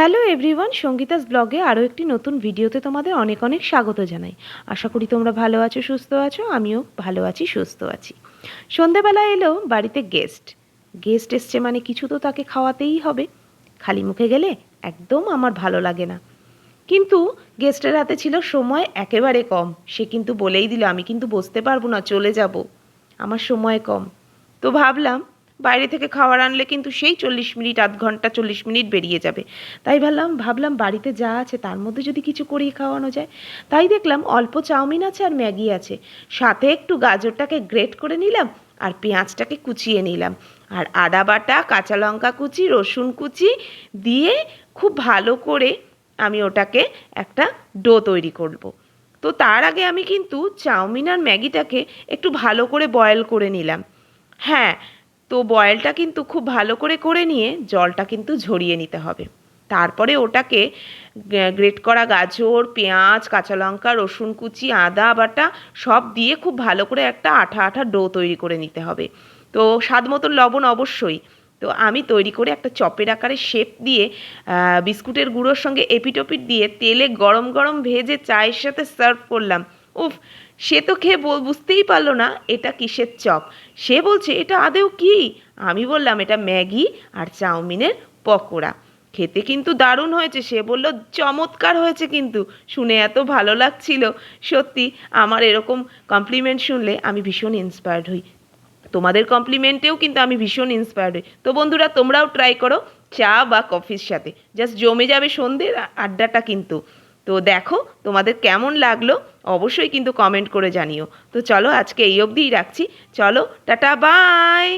Hello everyone, Sangeeta's ব্লগে আরও একটি নতুন ভিডিওতে তোমাদের অনেক অনেক স্বাগত জানাই। আশা করি তোমরা ভালো আছো, সুস্থ আছো, আমিও ভালো আছি, সুস্থ আছি। সন্ধেবেলা এলো বাড়িতে গেস্ট। গেস্ট এসছে মানে কিছু তো তাকে খাওয়াতেই হবে। খালি মুখে গেলে একদম আমার ভালো লাগে না। কিন্তু গেস্টের হাতে ছিল সময় একেবারে কম। সে কিন্তু বলেই দিল, আমি কিন্তু বসতে পারব না, চলে যাব। আমার সময় কম। তো ভাবলাম বাইরে থেকে খাবার আনলে কিন্তু সেই চল্লিশ মিনিট, আধ ঘণ্টা চল্লিশ মিনিট বেরিয়ে যাবে। তাই ভাবলাম ভাবলাম বাড়িতে যা আছে তার মধ্যে যদি কিছু করিয়ে খাওয়ানো যায়। তাই দেখলাম অল্প চাউমিন আছে আর ম্যাগি আছে। সাথে একটু গাজরটাকে গ্রেট করে নিলাম আর পেঁয়াজটাকে কুচিয়ে নিলাম। আর আদা বাটা, কাঁচা লঙ্কা কুচি, রসুন কুচি দিয়ে খুব ভালো করে আমি ওটাকে একটা ডো তৈরি করব। তো তার আগে আমি কিন্তু চাউমিন আর ম্যাগিটাকে একটু ভালো করে বয়েল করে নিলাম। হ্যাঁ তো বয়েলটা কিন্তু খুব ভালো করে করে নিয়ে জলটা কিন্তু ঝরিয়ে নিতে হবে। তারপরে ওটাকে গ্রেট করা গাজর, পেঁয়াজ, কাঁচা লঙ্কা, রসুন কুচি, আদা, বাটা সব দিয়ে খুব ভালো করে একটা আঠা আঠা ডো তৈরি করে নিতে হবে। তো স্বাদ মতন লবণ অবশ্যই। তো আমি তৈরি করে একটা চপের আকারে শেপ দিয়ে বিস্কুটের গুঁড়োর সঙ্গে এপিটোপিট দিয়ে তেলে গরম গরম ভেজে চায়ের সাথে সার্ভ করলাম। উফ, সে তো খেয়ে বুঝতেই পারল না এটা কিসের চপ। সে বলছে, এটা আদেও কি? আমি বললাম, এটা ম্যাগি আর চাউমিনের পকোড়া। খেতে কিন্তু দারুণ হয়েছে, সে বলল, চমৎকার হয়েছে কিন্তু, শুনে এত ভালো লাগছিল। সত্যি, আমার এরকম কমপ্লিমেন্ট শুনলে আমি ভীষণ ইন্সপায়ার্ড হই। তোমাদের কমপ্লিমেন্টেও কিন্তু আমি ভীষণ ইন্সপায়ার্ড হই। তো বন্ধুরা, তোমরাও ট্রাই করো চা বা কফির সাথে। জাস্ট জমে যাবে সন্ধ্যের আড্ডাটা কিন্তু। তো দেখো তোমাদের কেমন লাগল, অবশ্যই কিন্তু কমেন্ট করে জানিও। তো চলো আজকে এই অবধিই রাখছি। চলো, টাটা বাই